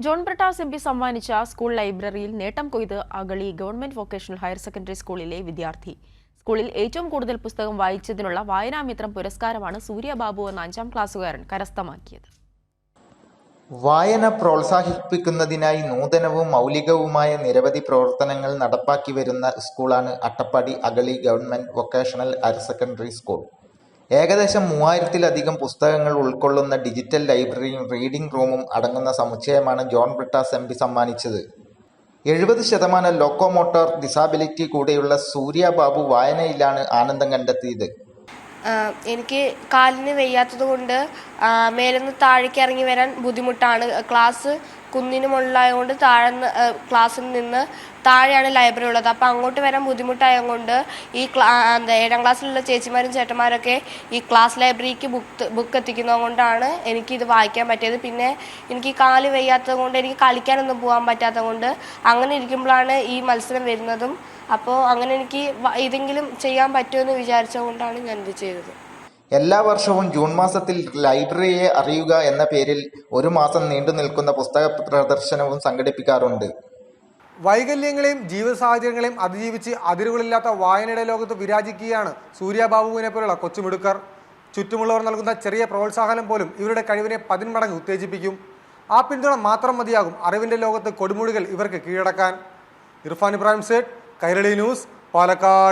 John Brittas M P സമ്മാനിച്ച school ലൈബ്രറിയിൽ നേട്ടം കൊയ്ത് Agali government vocational higher secondary സ്കൂളിലെ വിദ്യാർത്ഥി. സ്കൂളിൽ ഏറ്റവും കൂടുതൽ പുസ്തകം വായിച്ചതിനുള്ള വായനാമിത്രം പുരസ്കാരമാണ് സൂര്യബാബു എന്ന അഞ്ചാം ക്ലാസ്സുകാരൻ കരസ്ഥമാക്കിയത്. വായന പ്രോത്സാഹിപ്പിക്കുന്നതിനായി നൂതനവും മൗലികവുമായ നിരവധി പ്രവർത്തനങ്ങൾ നടപ്പാക്കി വരുന്ന സ്കൂളാണ് Attappadi Agali government vocational higher secondary school. ഏകദേശം മൂവായിരത്തിലധികം പുസ്തകങ്ങൾ ഉൾക്കൊള്ളുന്ന ഡിജിറ്റൽ ലൈബ്രറിയും റീഡിംഗ് റൂമും അടങ്ങുന്ന സമുച്ചയമാണ് ജോൺ ബ്രിട്ടാസ് എം പി സമ്മാനിച്ചത്. എഴുപത് ശതമാനം ലോക്കോമോട്ടോർ ഡിസാബിലിറ്റി കൂടെയുള്ള സൂര്യ ബാബു വായനയിലാണ് ആനന്ദം കണ്ടെത്തിയത്. എനിക്ക് കാലിന് വയ്യാത്തത് കൊണ്ട് മേലൊന്ന് താഴേക്ക് ഇറങ്ങി വരാൻ ബുദ്ധിമുട്ടാണ്. ക്ലാസ് കുന്നിന് മുകളിലായതുകൊണ്ട് താഴെ ക്ലാസ്സിൽ നിന്ന് താഴെയാണ് ലൈബ്രറി ഉള്ളത് അപ്പോൾ അങ്ങോട്ട് വരാൻ ബുദ്ധിമുട്ടായതുകൊണ്ട് ഈ ക്ലാ എന്താ ഏഴാം ക്ലാസ്സിലുള്ള ചേച്ചിമാരും ചേട്ടന്മാരൊക്കെ ഈ ക്ലാസ് ലൈബ്രറിക്ക് ബുക്ക് ബുക്ക് എത്തിക്കുന്നത് കൊണ്ടാണ് എനിക്കിത് വായിക്കാൻ പറ്റിയത്. പിന്നെ എനിക്ക് കാൽ വയ്യാത്തത് കൊണ്ട് എനിക്ക് കളിക്കാനൊന്നും പോകാൻ പറ്റാത്തത് കൊണ്ട് അങ്ങനെ ഇരിക്കുമ്പോഴാണ് ഈ മത്സരം വരുന്നതും. അപ്പോൾ അങ്ങനെ എനിക്ക് ഇതെങ്കിലും ചെയ്യാൻ പറ്റുമെന്ന് വിചാരിച്ചുകൊണ്ടാണ് ഞാൻ ഇത് ചെയ്തത്. എല്ലാ വർഷവും ജൂൺ മാസത്തിൽ ലൈബ്രറിയെ അറിയുക എന്ന പേരിൽ ഒരു മാസം നീണ്ടു നിൽക്കുന്ന പുസ്തക പ്രദർശനവും സംഘടിപ്പിക്കാറുണ്ട്. വൈകല്യങ്ങളെയും ജീവിത സാഹചര്യങ്ങളെയും അതിജീവിച്ച് അതിരുകളില്ലാത്ത വായനയുടെ ലോകത്ത് വിരാജിക്കുകയാണ് സൂര്യബാബുവിനെ പോലുള്ള കൊച്ചുമിടുക്കർ. ചുറ്റുമുള്ളവർ നൽകുന്ന ചെറിയ പ്രോത്സാഹനം പോലും ഇവരുടെ കഴിവിനെ പതിന്മടങ്ങ് ഉത്തേജിപ്പിക്കും. ആ പിന്തുണ മാത്രം മതിയാകും അറിവിന്റെ ലോകത്ത് കൊടുമുടികൾ ഇവർക്ക് കീഴടക്കാൻ. ഇർഫാൻ ഇബ്രാഹിം സേഠ് കൈരളി ന്യൂസ് പാലക്കാട്.